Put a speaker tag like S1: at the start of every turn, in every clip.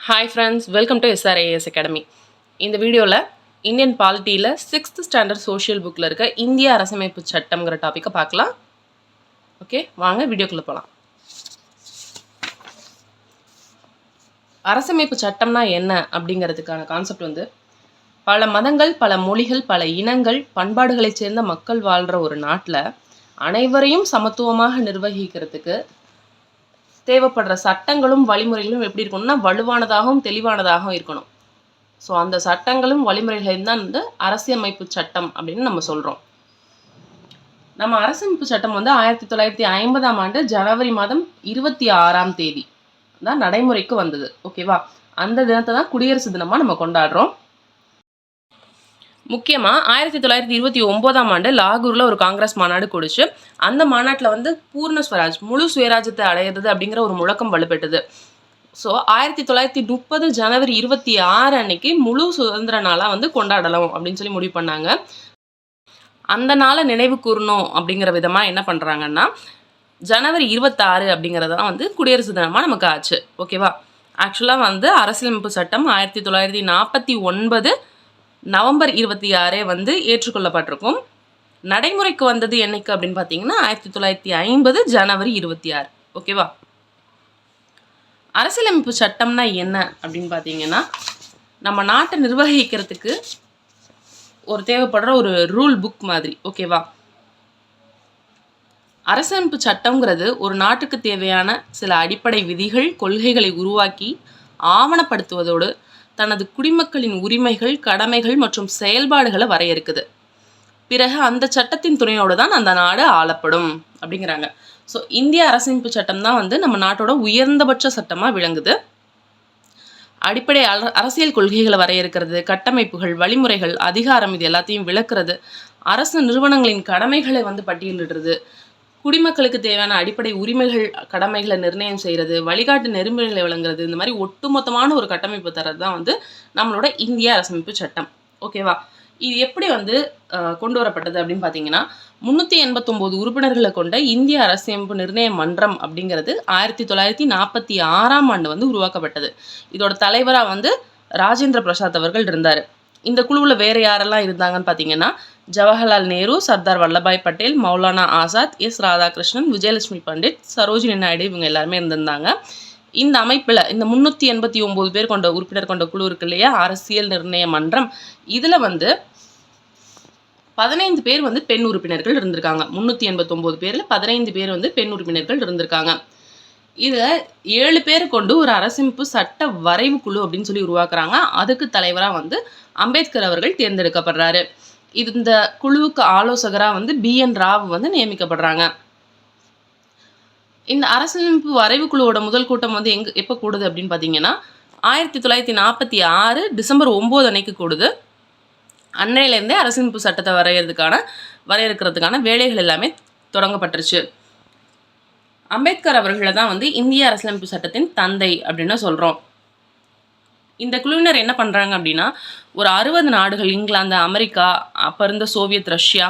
S1: Hi friends welcome to SRAS academy இந்த வீடியோவில் Indian பாலிட்டியில் சிக்ஸ்த் ஸ்டாண்டர்ட் சோஷியல் புக்கில் இருக்க இந்திய அரசமைப்பு சட்டம்ங்கிற டாப்பிக்கை பார்க்கலாம். ஓகே வாங்க வீடியோக்குள்ளே போகலாம் அரசமைப்பு சட்டம்னா என்ன அப்படிங்கிறதுக்கான கான்செப்ட் வந்து பல மதங்கள் பல மொழிகள் பல இனங்கள் பண்பாடுகளைச் சேர்ந்த மக்கள் வாழ்கிற ஒரு நாட்டில் அனைவரையும் சமத்துவமாக நிர்வகிக்கிறதுக்கு தேவைப்படுற சட்டங்களும் வழிமுறைகளும் எப்படி இருக்கணும்னா வலுவானதாகவும் தெளிவானதாகவும் இருக்கணும். ஸோ அந்த சட்டங்களும் வழிமுறைகளையும் தான் வந்து அரசியலமைப்பு சட்டம் அப்படின்னு நம்ம சொல்கிறோம் நம்ம அரசமைப்பு சட்டம் வந்து ஆயிரத்தி தொள்ளாயிரத்தி ஐம்பதாம் ஆண்டு ஜனவரி மாதம் இருபத்தி ஆறாம் தேதி தான் நடைமுறைக்கு வந்தது. ஓகேவா அந்த தினத்தை தான் குடியரசு தினமாக நம்ம கொண்டாடுறோம். முக்கியமாக ஆயிரத்தி தொள்ளாயிரத்தி இருபத்தி ஒம்போதாம் ஆண்டு லாகூரில் ஒரு காங்கிரஸ் மாநாடு கூடிச்சு. அந்த மாநாட்டில் வந்து பூர்ண ஸ்வராஜ் முழு சுயராஜ்யத்தை அடையிறது அப்படிங்கிற ஒரு முழக்கம் வலுப்பெற்றது. ஸோ ஆயிரத்தி தொள்ளாயிரத்தி முப்பது ஜனவரி இருபத்தி ஆறு அன்னைக்கு முழு சுதந்திர நாளாக வந்து கொண்டாடலாம் அப்படின்னு சொல்லி முடிவு பண்ணாங்க. அந்த நாளை நினைவு கூறணும் அப்படிங்கிற விதமாக என்ன பண்ணுறாங்கன்னா ஜனவரி இருபத்தாறு அப்படிங்கிறதான் வந்து குடியரசு தினமாக நமக்கு ஆச்சு. ஓகேவா ஆக்சுவலாக வந்து அரசியலமைப்பு சட்டம் ஆயிரத்தி தொள்ளாயிரத்தி நாற்பத்தி ஒன்பது நவம்பர் இருபத்தி ஆறே வந்து ஏற்றுக்கொள்ளப்பட்டிருக்கும். நடைமுறைக்கு வந்தது என்னைக்கு அப்படின்னு பார்த்தீங்கன்னா ஆயிரத்தி தொள்ளாயிரத்தி ஐம்பது ஜனவரி இருபத்தி ஆறு. ஓகேவா? அரசியலமைப்பு சட்டம்னா என்ன அப்படின்னு பார்த்தீங்கன்னா நம்ம நாட்டை நிர்வகிக்கிறதுக்கு ஒரு தேவைப்படுற ஒரு ரூல் புக் மாதிரி ஓகேவா? அரசமைப்பு சட்டங்கிறது ஒரு நாட்டுக்கு தேவையான சில அடிப்படை விதிகள் கொள்கைகளை உருவாக்கி ஆவணப்படுத்துவதோடு தனது குடிமக்களின் உரிமைகள் கடமைகள் மற்றும் செயல்பாடுகளை வரையறுக்குது. பிறகு அந்த சட்டத்தின் துணையோடு தான் அந்த நாடு ஆளப்படும் அப்படிங்கிறாங்க. ஸோ இந்திய அரசமைப்பு சட்டம் தான் வந்து நம்ம நாட்டோட உயர்ந்தபட்ச சட்டமாக விளங்குது. அடிப்படை அரசியல் கொள்கைகளை வரையறுக்கிறது கட்டமைப்புகள் வழிமுறைகள் அதிகாரம் இது எல்லாத்தையும் விளக்குறது அரசு நிறுவனங்களின் கடமைகளை வந்து பட்டியலிடுறது குடிமக்களுக்கு தேவையான அடிப்படை உரிமைகள் கடமைகளை நிர்ணயம் செய்கிறது வழிகாட்டு நெறிமுறைகளை வழங்குறது இந்த மாதிரி ஒட்டுமொத்தமான ஒரு கட்டமைப்பு தரது தான் வந்து நம்மளோட இந்திய அரசமைப்பு சட்டம். ஓகேவா இது எப்படி வந்து அஹ், கொண்டு வரப்பட்டது அப்படின்னு பார்த்தீங்கன்னா முந்நூற்றி எண்பத்தொம்போது உறுப்பினர்களை கொண்ட இந்திய அரசியமைப்பு நிர்ணய மன்றம் அப்படிங்கிறது ஆயிரத்தி தொள்ளாயிரத்தி நாற்பத்தி ஆறாம் ஆண்டு வந்து உருவாக்கப்பட்டது. இதோட தலைவராக வந்து ராஜேந்திர பிரசாத் அவர்கள் இருந்தார். இந்த குழுவில் வேறு யாரெல்லாம் இருந்தாங்கன்னு பார்த்தீங்கன்னா ஜவஹர்லால் நேரு சர்தார் வல்லபாய் பட்டேல் மௌலானா ஆசாத் எஸ். ராதாகிருஷ்ணன் விஜயலட்சுமி பண்டிட் சரோஜினி நாயுடு இவங்க எல்லாருமே இருந்திருந்தாங்க. இந்த அமைப்பில் இந்த முந்நூற்றி எண்பத்தி ஒம்பது பேர் கொண்ட உறுப்பினர் கொண்ட குழு இருக்கு இல்லையா? அரசியல் நிர்ணய மன்றம். இதில் வந்து பதினைந்து பேர் வந்து பெண் உறுப்பினர்கள் இருந்திருக்காங்க. முந்நூற்றி எண்பத்தொம்போது பேரில் பதினைந்து பேர் வந்து பெண் உறுப்பினர்கள் இருந்திருக்காங்க. இதில் ஏழு பேர் கொண்டு ஒரு அரசமைப்பு சட்ட வரைவு குழு அப்படின்னு சொல்லி உருவாக்குறாங்க. அதுக்கு தலைவராக வந்து அம்பேத்கர் அவர்கள் தேர்ந்தெடுக்கப்படுறாரு. இந்த குழுவுக்கு ஆலோசகராக வந்து பி என் ராவ் வந்து நியமிக்கப்படுறாங்க. இந்த அரசமைப்பு வரைவு குழுவோட முதல் கூட்டம் வந்து எங்க எப்போ கூடுது அப்படின்னு பார்த்தீங்கன்னா ஆயிரத்தி தொள்ளாயிரத்தி நாற்பத்தி ஆறு டிசம்பர் ஒம்பது அன்னைக்கு கூடுது. அன்னையிலேருந்தே அரசமைப்பு சட்டத்தை வரைகிறதுக்கான வரையறுக்கிறதுக்கான வேலைகள் எல்லாமே தொடங்கப்பட்டுருச்சு. அம்பேத்கர் அவர்களை தான் வந்து இந்திய அரசியலமைப்பு சட்டத்தின் தந்தை அப்படின்னு சொல்கிறோம் இந்த குழுவினர் என்ன பண்ணுறாங்க அப்படின்னா ஒரு அறுபது நாடுகள் இங்கிலாந்து அமெரிக்கா அப்போ இருந்த சோவியத் ரஷ்யா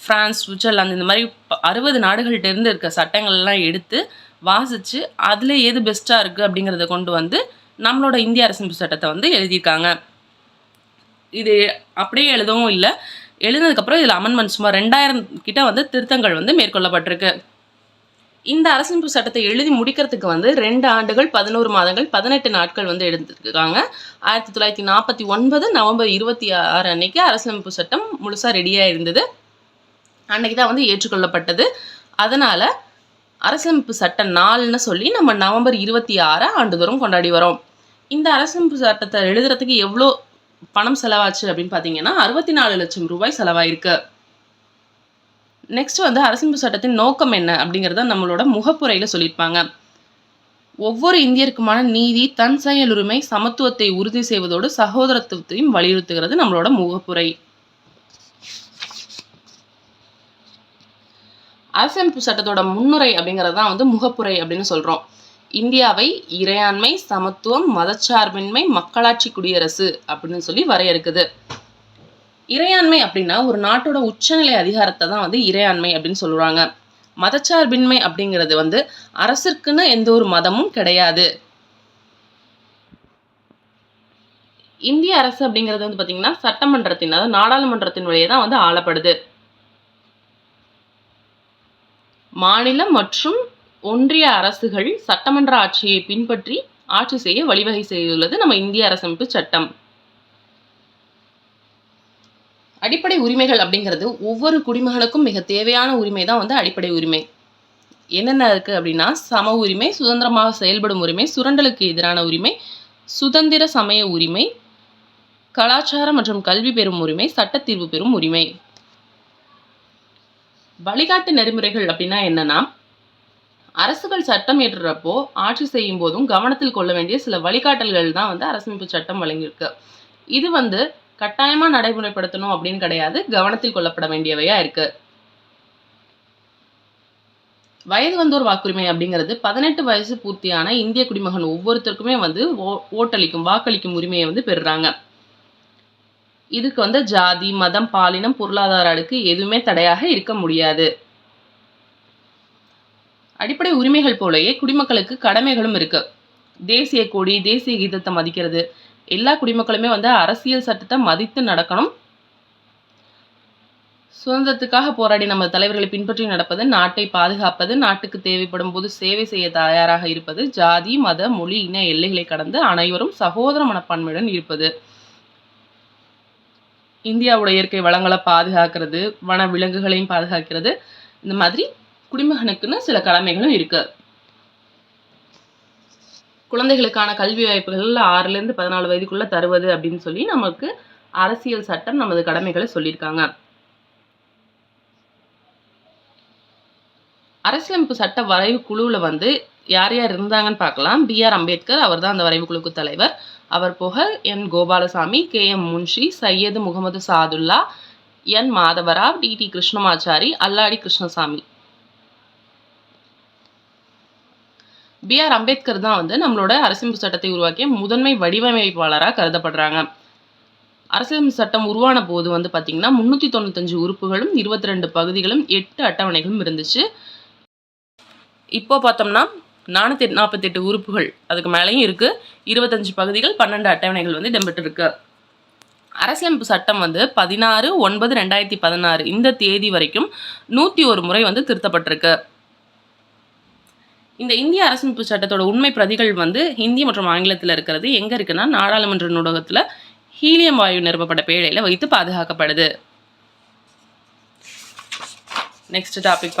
S1: ஃப்ரான்ஸ் சுவிட்சர்லாந்து இந்த மாதிரி அறுபது நாடுகள்கிட்ட இருந்து இருக்க சட்டங்கள்லாம் எடுத்து வாசித்து அதில் எது பெஸ்ட்டாக இருக்குது அப்படிங்கிறத கொண்டு வந்து நம்மளோட இந்திய அரசமைப்பு சட்டத்தை வந்து எழுதியிருக்காங்க. இது அப்படியே எழுதவும் இல்லை. எழுதினதுக்கப்புறம் இதில் அமெண்ட்மெண்ட் சுமார் ரெண்டாயிரம் கிட்ட வந்து திருத்தங்கள் வந்து மேற்கொள்ளப்பட்டிருக்கு. இந்த அரசமைப்பு சட்டத்தை எழுதி முடிக்கிறதுக்கு வந்து ரெண்டு ஆண்டுகள் பதினோரு மாதங்கள் பதினெட்டு நாட்கள் வந்து எடுத்துருக்காங்க. ஆயிரத்தி தொள்ளாயிரத்தி நாற்பத்தி ஒன்பது நவம்பர் இருபத்தி ஆறு அன்னைக்கு அரசமைப்பு சட்டம் முழுசாக ரெடியாக இருந்தது. அன்னைக்கு தான் வந்து ஏற்றுக்கொள்ளப்பட்டது. அதனால் அரசமைப்பு சட்ட நாள்னு சொல்லி நம்ம நவம்பர் இருபத்தி ஆறை ஆண்டுதோறும் கொண்டாடி வரோம். இந்த அரசமைப்பு சட்டத்தை எழுதுறதுக்கு எவ்வளோ பணம் செலவாச்சு அப்படின்னு பார்த்தீங்கன்னா அறுபத்தி நாலு லட்சம் ரூபாய் செலவாயிருக்கு. நெக்ஸ்ட் வந்து அரசியலமைப்பு சட்டத்தின் நோக்கம் என்ன அப்படிங்கிறத நம்மளோட முகப்புரையில் சொல்லியிருப்பாங்க. ஒவ்வொரு இந்தியருக்குமான நீதி தன் செயலுரிமை சமத்துவத்தை உறுதி செய்வதோடு சகோதரத்துவத்தையும் வலியுறுத்துகிறது நம்மளோட முகப்புரை. அரசமைப்பு சட்டத்தோட முன்னுரை அப்படிங்கிறது தான் வந்து முகப்புரை அப்படின்னு சொல்கிறோம் இந்தியாவை இறையாண்மை சமத்துவம் மதச்சார்பின்மை மக்களாட்சி குடியரசு அப்படின்னு சொல்லி வரையறுக்குது. இறையாண்மை அப்படின்னா ஒரு நாட்டோட உச்சநிலை அதிகாரத்தை தான் வந்து இறையாண்மை அப்படின்னு சொல்லுவாங்க. மதச்சார்பின்மை அப்படிங்கிறது வந்து அரசிற்குன்னு எந்த ஒரு மதமும் கிடையாது. இந்திய அரசு அப்படிங்கிறது வந்து பார்த்தீங்கன்னா சட்டமன்றத்தின் அதாவது நாடாளுமன்றத்தின் வழியே தான் வந்து ஆளப்படுது. மாநிலம் மற்றும் ஒன்றிய அரசுகள் சட்டமன்ற ஆட்சியை பின்பற்றி ஆட்சி செய்ய வழிவகை செய்துள்ளது நம்ம இந்திய அரசமைப்பு சட்டம். அடிப்படை உரிமைகள் அப்படிங்கிறது ஒவ்வொரு குடிமகனுக்கும் மிக தேவையான உரிமை தான் வந்து அடிப்படை உரிமை. என்னென்ன இருக்குது அப்படின்னா சம உரிமை சுதந்திரமாக செயல்படும் உரிமை சுரண்டலுக்கு எதிரான உரிமை சுதந்திர சமய உரிமை கலாச்சாரம் மற்றும் கல்வி பெறும் உரிமை சட்டத்தீர்வு பெறும் உரிமை. வழிகாட்டு நெறிமுறைகள் அப்படின்னா என்னன்னா அரசுகள் சட்டம் ஏற்றுறப்போ ஆட்சி செய்யும் போதும் கவனத்தில் கொள்ள வேண்டிய சில வழிகாட்டல்கள் தான் வந்து அரசமைப்பு சட்டம் வழங்கியிருக்கு. இது வந்து கட்டாயமாக நடைமுறைப்படுத்தணும் அப்படின்னு கிடையாது. கவனத்தில் கொள்ளப்பட வேண்டியவையாக இருக்குது வயது வந்தோர் வாக்குரிமை அப்படிங்கிறது பதினெட்டு வயசு பூர்த்தியான இந்திய குடிமகன் ஒவ்வொருத்தருக்குமே வந்து ஓட்டளிக்கும் வாக்களிக்கும் உரிமையை வந்து பெறுறாங்க. இதுக்கு வந்து ஜாதி மதம் பாலினம் பொருளாதார அடுக்கு எதுவுமே தடையாக இருக்க முடியாது. அடிப்படை உரிமைகள் போலயே குடிமக்களுக்கு கடமைகளும் இருக்கு. தேசிய கொடி தேசிய கீதத்தை மதிக்கிறது எல்லா குடிமக்களுமே வந்து அரசியல் சட்டத்தை மதித்து நடக்கணும். சுதந்திரத்துக்காக போராடி நம்ம தலைவர்களை பின்பற்றி நடப்பது நாட்டை பாதுகாப்பது நாட்டுக்கு தேவைப்படும் போது சேவை செய்ய தயாராக இருப்பது ஜாதி மத மொழி இன எல்லைகளை கடந்து அனைவரும் சகோதர மனப்பான்மையுடன் இருப்பது. இந்தியாவோட இயற்கை வளங்களை பாதுகாக்கிறது வன விலங்குகளையும் பாதுகாக்கிறது. இந்த மாதிரி குடிமகனுக்குன்னு சில கடமைகளும் இருக்குது குழந்தைகளுக்கான கல்வி வாய்ப்புகள் ஆறுலேருந்து பதினாலு வயதுக்குள்ள தருவது அப்படின்னு சொல்லி நமக்கு அரசியல் சட்டம் நமது கடமைகளை சொல்லியிருக்காங்க. அரசியலமைப்பு சட்ட வரைவு குழுவில் வந்து யார் யார் இருந்தாங்கன்னு பார்க்கலாம். பி ஆர் அம்பேத்கர் அவர் தான் அந்த வரைவு குழுக்கு தலைவர். அவர் போக N Gopalaswami K M Munshi Syed Muhammad Saadulla N Madhavrao T T Krishnamachari Alladi Krishnaswami. BR Ambedkar தான் வந்து நம்மளோட அரசியல் சட்டத்தை உருவாக்கிய முதன்மை வடிவமைப்பாளராக கருதப்படுறாங்க. அரசியல் சட்டம் உருவான போது வந்து பார்த்திங்கன்னா முந்நூற்றி தொண்ணூத்தஞ்சு உறுப்புகளும் இருபத்தி ரெண்டு பகுதிகளும் எட்டு அட்டவணைகளும் இருந்துச்சு. இப்போ பார்த்தோம்னா நானூற்றி நாற்பத்தெட்டு உறுப்புகள் அதுக்கு மேலேயும் இருக்குது இருபத்தஞ்சு பகுதிகள் பன்னெண்டு அட்டவணைகள் வந்து இடம்பெற்றிருக்கு. அரசியலமைப்பு சட்டம் வந்து பதினாறு ஒன்பது ரெண்டாயிரத்தி பதினாறு இந்த தேதி வரைக்கும் நூற்றி ஒரு முறை வந்து திருத்தப்பட்டிருக்கு. இந்த இந்திய அரசமைப்பு சட்டத்தோட உண்மை பிரதிகள் வந்து ஹிந்தி மற்றும் ஆங்கிலத்தில் இருக்கிறது. எங்கே இருக்குன்னா நாடாளுமன்ற நூலகத்தில் ஹீலியம் வாயு நிரப்பப்பட்ட பேழையில் வைத்து பாதுகாக்கப்படுது. Next topic